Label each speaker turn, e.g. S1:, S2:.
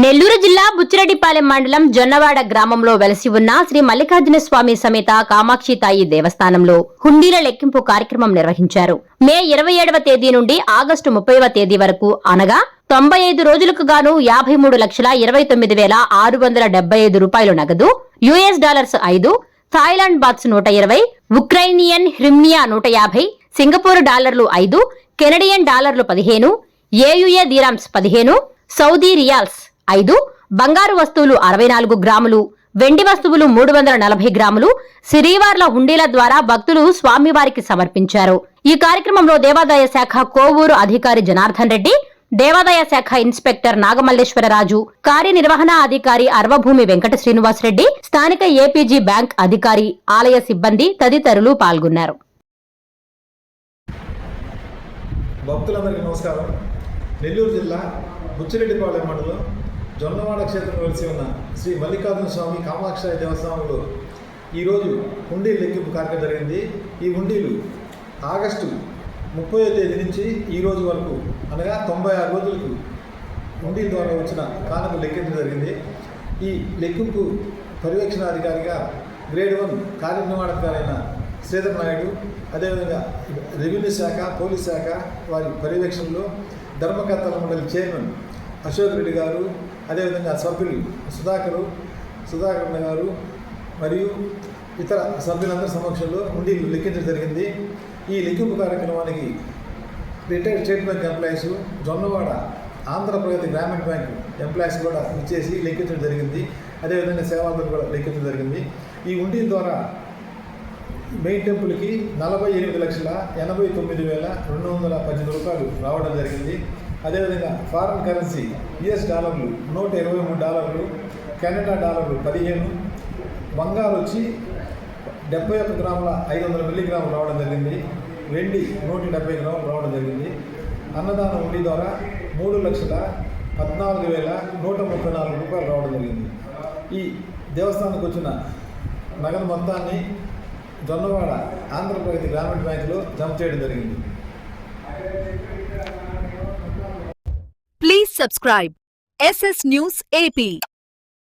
S1: నెల్లూరు జిల్లా బుచ్చిరెడ్డిపాలెం మండలం జొన్నవాడ గ్రామంలో వెలసి ఉన్న శ్రీ మల్లికార్జున స్వామి సమేత కామాక్షి తాయి దేవస్థానంలో హుండీల లెక్కింపు కార్యక్రమం నిర్వహించారు. మే ఇరవై ఏడవ తేదీ నుండి ఆగస్టు ముప్పైవ తేదీ వరకు అనగా తొంభై ఐదు రోజులకు గాను యాభై మూడు లక్షల ఇరవై తొమ్మిది వేల ఆరు వందల డెబ్బై ఐదు రూపాయలు నగదు యుఎస్ డాలర్స్ ఐదు థాయిలాండ్ బాక్స్ నూట ఇరవై ఉక్రైనియన్ హ్రిమ్నియా నూట యాభై సింగపూర్ డాలర్లు ఐదు కెనడియన్ డాలర్లు పదిహేను ఏయుఏ దీరామ్స్ పదిహేను సౌదీ రియాల్స్ ఐదు బంగారు వస్తువులు అరవై నాలుగు గ్రాములు వెండి వస్తువులు మూడు వందల నలభై గ్రాములు శ్రీవార్ల హుండీల ద్వారా భక్తులు స్వామివారికి సమర్పించారు. ఈ కార్యక్రమంలో దేవాదాయ శాఖ కోవూరు అధికారి జనార్దన్ రెడ్డి దేవాదాయ శాఖ ఇన్స్పెక్టర్ నాగమల్లేశ్వరరాజు కార్యనిర్వహణ అధికారి అర్వభూమి వెంకట శ్రీనివాసరెడ్డి స్థానిక ఏపీజీ బ్యాంక్ అధికారి ఆలయ సిబ్బంది తదితరులు పాల్గొన్నారు.
S2: భక్తులందరికీ నమస్కారం. నెల్లూరు జిల్లా బుచ్చిరెడ్డిపాలెం మండలం జొన్నవాడ క్షేత్రం వెలిసి ఉన్న శ్రీ మల్లికార్జున స్వామి కామాక్షాయ దేవస్థానంలో ఈరోజు హుండీ లెక్కింపు కార్యక్రమం జరిగింది. ఈ హుండీలు ఆగస్టు ముప్పై తేదీ నుంచి ఈ రోజు వరకు అనగా తొంభై ఆరు రోజులకు హుండీ ద్వారా వచ్చిన కానుక లెక్కింపు జరిగింది. ఈ లెక్కింపు పర్యవేక్షణాధికారిగా గ్రేడ్ వన్ కార్యనిర్వహణాధికారైన శ్రీధర్ నాయుడు అదేవిధంగా రెవెన్యూ శాఖ పోలీస్ శాఖ వారి పర్యవేక్షణలో ధర్మకర్తల మండలి చైర్మన్ అశోక్ రెడ్డి గారు అదేవిధంగా సభ్యులు సుధాకరు సుధాకర్ గారు మరియు ఇతర సభ్యులందరి సమక్షంలో హుండీలు లెక్కించడం జరిగింది. ఈ లెక్కింపు కార్యక్రమానికి retired State Bank employees Jonnawada Andhra Pradesh Grameena bank employees కూడా ఇచ్చేసి లెక్కించడం జరిగింది. అదేవిధంగా సేవాదాలు కూడా లెక్కించడం జరిగింది. ఈ ఉండి ద్వారా మెయిన్ టెంపుల్కి నలభై ఎనిమిది లక్షల ఎనభై తొమ్మిది వేల రెండు వందల పద్దెనిమిది రూపాయలు రావడం జరిగింది. అదేవిధంగా ఫారెన్ కరెన్సీ యుఎస్ డాలర్లు నూట ఇరవై మూడు డాలర్లు కెనడా డాలర్లు పదిహేను బంగారు వచ్చి డెబ్బై ఒక్క గ్రాముల ఐదు వందల మిల్లీగ్రాములు రావడం జరిగింది. వెండి నూట డెబ్బై గ్రాములు రావడం జరిగింది. అన్నదానం ఉండి ద్వారా మూడు లక్షల పద్నాలుగు వేల నూట ముప్పై నాలుగు రూపాయలు రావడం జరిగింది. ఈ దేవస్థానానికి వచ్చిన నగదు మొత్తాన్ని జొన్నవాడ ఆంధ్రప్రదేశ్ గ్రామీణ బ్యాంకులో జమ చేయడం జరిగింది.
S3: Subscribe S S news AP